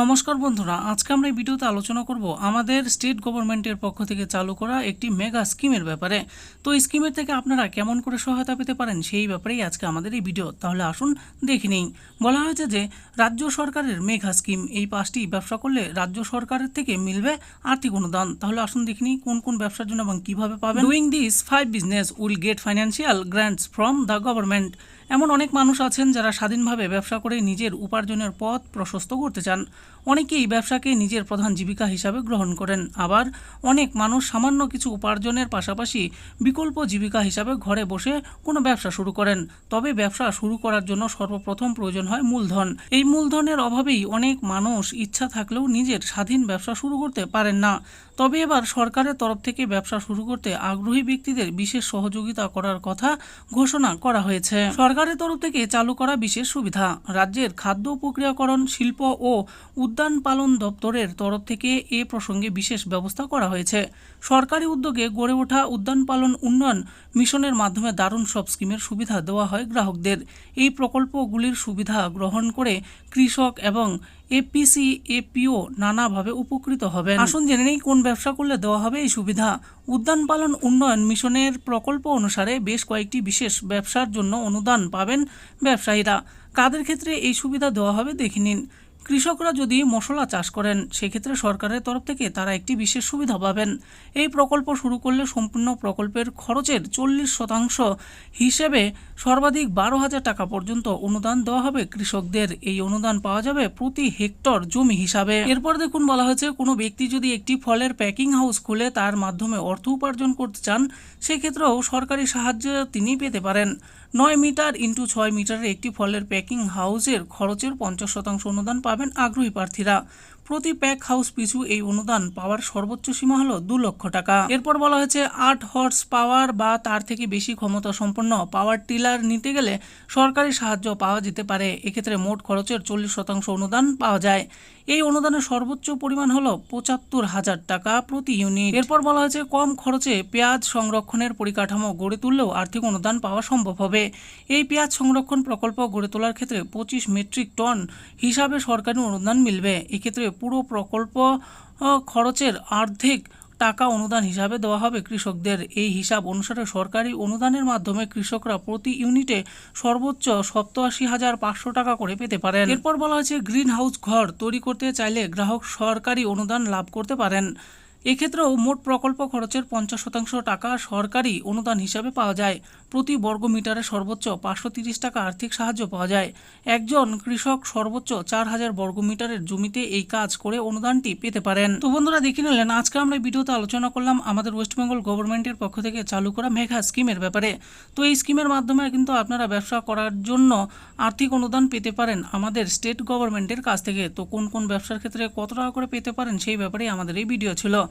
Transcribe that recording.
নমস্কার বন্ধুরা, আজকে আমরা এই ভিডিওতে আলোচনা করব আমাদের স্টেট গভর্নমেন্টের পক্ষ থেকে চালু করা একটি মেগা স্কিমের ব্যাপারে। তো এই স্কিমের থেকে আপনারা কেমন করে সহায়তা পেতে পারেন সেই ব্যাপারেই আজকে আমাদের এই ভিডিও। তাহলে আসুন দেখে নিই। বলা হয়েছে যে, রাজ্য সরকারের মেঘা স্কিম, এই পাঁচটি ব্যবসা করলে রাজ্য সরকারের থেকে মিলবে আর্থিক অনুদান। তাহলে আসুন দেখে নিই কোন কোন ব্যবসার জন্য এবং কীভাবে পাবেন। Doing this five business will get financial grants from the government এমন অনেক মানুষ আছেন যারা স্বাধীনভাবে ব্যবসা করে নিজের উপার্জনের পথ প্রশস্ত করতে চান। অনেকেই ব্যবসাকে নিজের প্রধান জীবিকা হিসাবে গ্রহণ করেন। আবার অনেক মানুষ সামান্য কিছু উপার্জনের পাশাপাশি বিকল্প জীবিকা হিসাবে ঘরে বসে কোনো ব্যবসা শুরু করেন। তবে ব্যবসা শুরু করার জন্য সর্বপ্রথম প্রয়োজন হয় মূলধন। এই মূলধনের অভাবেই অনেক মানুষ ইচ্ছা থাকলেও নিজের স্বাধীন ব্যবসা শুরু করতে পারেন না। তবে এবার সরকারের তরফ থেকে ব্যবসা শুরু করতে আগ্রহী ব্যক্তিদের বিশেষ সহযোগিতা করার কথা ঘোষণা করা হয়েছে। সরকারের তরফ থেকে চালু করা বিশেষ সুবিধা। রাজ্যের খাদ্য প্রক্রিয়াকরণ, শিল্প ও উদ্যান পালন দপ্তরের তরফ থেকে এ প্রসঙ্গে বিশেষ ব্যবস্থা করা হয়েছে। সরকারি উদ্যোগে গড়ে ওঠা উদ্যান পালন উন্নয়ন মিশনের মাধ্যমে দারুণ সব স্কিমের সুবিধা দেওয়া হয় গ্রাহকদের। এই প্রকল্পগুলির সুবিধা গ্রহণ করে কৃষক এবং এপিসি এপিও নানাভাবে উপকৃত হবেন। আসুন জেনে নেই কোন ব্যবসা করলে দেওয়া হবে এই সুবিধা। উদ্যান পালন উন্নয়ন মিশনের প্রকল্প অনুসারে বেশ কয়েকটি বিশেষ ব্যবসার জন্য অনুদান পাবেন ব্যবসায়ীরা। কাদের ক্ষেত্রে এই সুবিধা দেওয়া হবে দেখে নিন। কৃষকরা যদি মশলা চাষ করেন, সেক্ষেত্রে সরকারের তরফ থেকে তারা একটি বিশেষ সুবিধা পাবেন। এই প্রকল্প শুরু করলে সম্পূর্ণ প্রকল্পের খরচের চল্লিশ শতাংশ হিসেবে সর্বাধিক বারো হাজার টাকা পর্যন্ত অনুদান দেওয়া হবে কৃষকদের। এই অনুদান পাওয়া যাবে প্রতি হেক্টর জমি হিসাবে। এরপর দেখুন, বলা হয়েছে, কোনো ব্যক্তি যদি একটি ফলের প্যাকিং হাউস খুলে তার মাধ্যমে অর্থ উপার্জন করতে চান, সেক্ষেত্রেও সরকারি সাহায্য তিনি পেতে পারেন। নয় মিটার ইন্টু ছয় মিটারের একটি ফলের প্যাকিং হাউসের খরচের পঞ্চাশ শতাংশ অনুদান পাবেন আগ্রহী প্রার্থীরা। প্রতি প্যাক হাউস পিছু এই অনুদান পাওয়ার সর্বোচ্চ সীমা হলো দু লক্ষ টাকা। এরপর বলা হয়েছে আট হর্স পাওয়ার বা তার থেকে বেশি ক্ষমতা সম্পন্ন পাওয়ার টিলার নিতে গেলে সরকারি সাহায্য পাওয়া যেতে পারে। এক্ষেত্রে মোট খরচের চল্লিশ শতাংশ অনুদান পাওয়া যায়। এই অনুদানের সর্বোচ্চ পরিমাণ হলো পঁচাত্তর হাজার টাকা প্রতি ইউনিট এরপর বলা হয়েছে কম খরচে পেঁয়াজ সংরক্ষণের পরিকাঠামো গড়ে তুললেও আর্থিক অনুদান পাওয়া সম্ভব হবে। এই পেঁয়াজ সংরক্ষণ প্রকল্প গড়ে তোলার ক্ষেত্রে পঁচিশ মেট্রিক টন হিসাবে সরকারি অনুদান মিলবে। এক্ষেত্রে পুরো প্রকল্প খরচের অর্ধেক টাকা অনুদান হিসাবে দেওয়া হবে কৃষকদের। এই হিসাব অনুসারে সরকারি অনুদানের মাধ্যমে কৃষকরা প্রতি ইউনিটে সর্বোচ্চ সপ্তাশি হাজার পাঁচশো টাকা করে পেতে পারেন। এরপর বলা হয়েছে গ্রিন হাউস ঘর তৈরি করতে চাইলে গ্রাহক সরকারি অনুদান লাভ করতে পারেন। এক্ষেত্রেও মোট প্রকল্প খরচের পঞ্চাশ শতাংশ টাকা সরকারি অনুদান হিসাবে পাওয়া যায়। প্রতি বর্গ মিটারে সর্বোচ্চ পাঁচশো তিরিশ টাকা আর্থিক সাহায্য পাওয়া যায়। একজন কৃষক সর্বোচ্চ চার হাজার বর্গ মিটারের জমিতে এই কাজ করে অনুদানটি পেতে পারেন। তো বন্ধুরা, দেখে নিলেন, আজকে আমরা ভিডিওতে আলোচনা করলাম আমাদের ওয়েস্ট বেঙ্গল গভর্নমেন্টের পক্ষ থেকে চালু করা মেঘা স্কিমের ব্যাপারে। তো এই স্কিমের মাধ্যমে কিন্তু আপনারা ব্যবসা করার জন্য আর্থিক অনুদান পেতে পারেন আমাদের স্টেট গভর্নমেন্টের কাছ থেকে। তো কোন কোন ব্যবসার ক্ষেত্রে কত টাকা করে পেতে পারেন সেই ব্যাপারেই আমাদের এই ভিডিও ছিল।